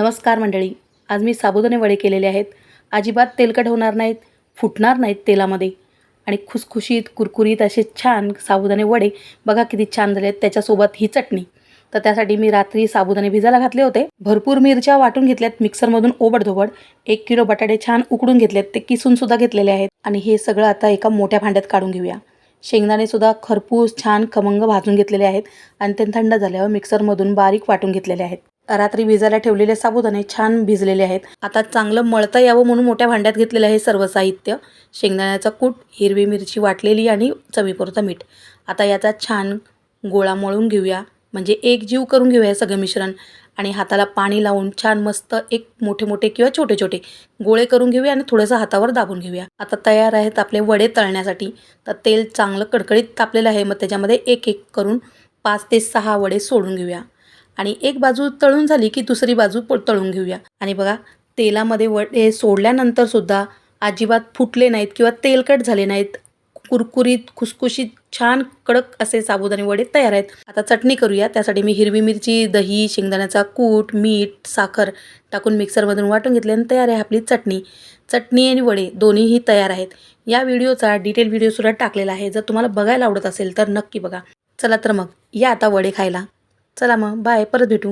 नमस्कार मंडळी. आज मी साबुदाणे वडे केलेले आहेत. अजिबात तेलकट होणार नाहीत फुटणार नाहीत तेलामध्ये. आणि खुसखुशीत कुरकुरीत असे छान साबुदाणे वडे बघा किती छान झाले आहेत त्याच्यासोबत ही चटणी. तर त्यासाठी मी रात्री साबुदाणे भिजायला घातले होते. भरपूर मिरच्या वाटून घेतल्यात मिक्सरमधून ओबडधोबड. एक किलो बटाटे छान उकडून घेतलेत ते किसूनसुद्धा घेतलेले आहेत. आणि हे सगळं आता एका मोठ्या भांड्यात काढून घेऊया. शेंगदाणेसुद्धा खरपूस छान खमंग भाजून घेतलेले आहेत. आणि ते थंड झाल्यावर मिक्सरमधून बारीक वाटून घेतलेले आहेत. रात्री भिजायला ठेवलेले साबुदाणे छान भिजलेले आहेत. आता चांगलं मळता यावं म्हणून मोठ्या भांड्यात घेतलेलं आहे सर्व साहित्य. शेंगदाण्याचा कूट हिरवी मिरची वाटलेली आणि चवीपुरतं मीठ. आता याचा छान गोळा मळून घेऊया. म्हणजे एक जीव करून घेऊया सगळं मिश्रण. आणि हाताला पाणी लावून छान मस्त एक मोठे मोठे किंवा छोटे छोटे गोळे करून घेऊया आणि थोडंसं हातावर दाबून घेऊया. आता तयार आहेत आपले वडे तळण्यासाठी. तर तेल चांगलं कडकडीत तापलेलं आहे. मग त्याच्यामध्ये एक एक करून पाच ते सहा वडे सोडून घेऊया. आणि एक बाजू तळून झाली की दुसरी बाजू प तळून घेऊया. आणि बघा तेलामध्ये वडे सोडल्यानंतर सुद्धा अजिबात फुटले नाहीत किंवा तेलकट झाले नाहीत. कुरकुरीत खुसखुशीत छान कडक असे साबुदाणे वडे तयार आहेत. आता चटणी करूया. त्यासाठी मी हिरवी मिरची दही शेंगदाण्याचा कूट मीठ साखर टाकून मिक्सरमधून वाटून घेतले आणि तयार आहे आपली चटणी. चटणी आणि वडे दोन्हीही तयार आहेत. या व्हिडिओचा डिटेल व्हिडिओसुद्धा टाकलेला आहे. जर तुम्हाला बघायला आवडत असेल तर नक्की बघा. चला तर मग या आता वडे खायला. चला मग बाय परत भेटू.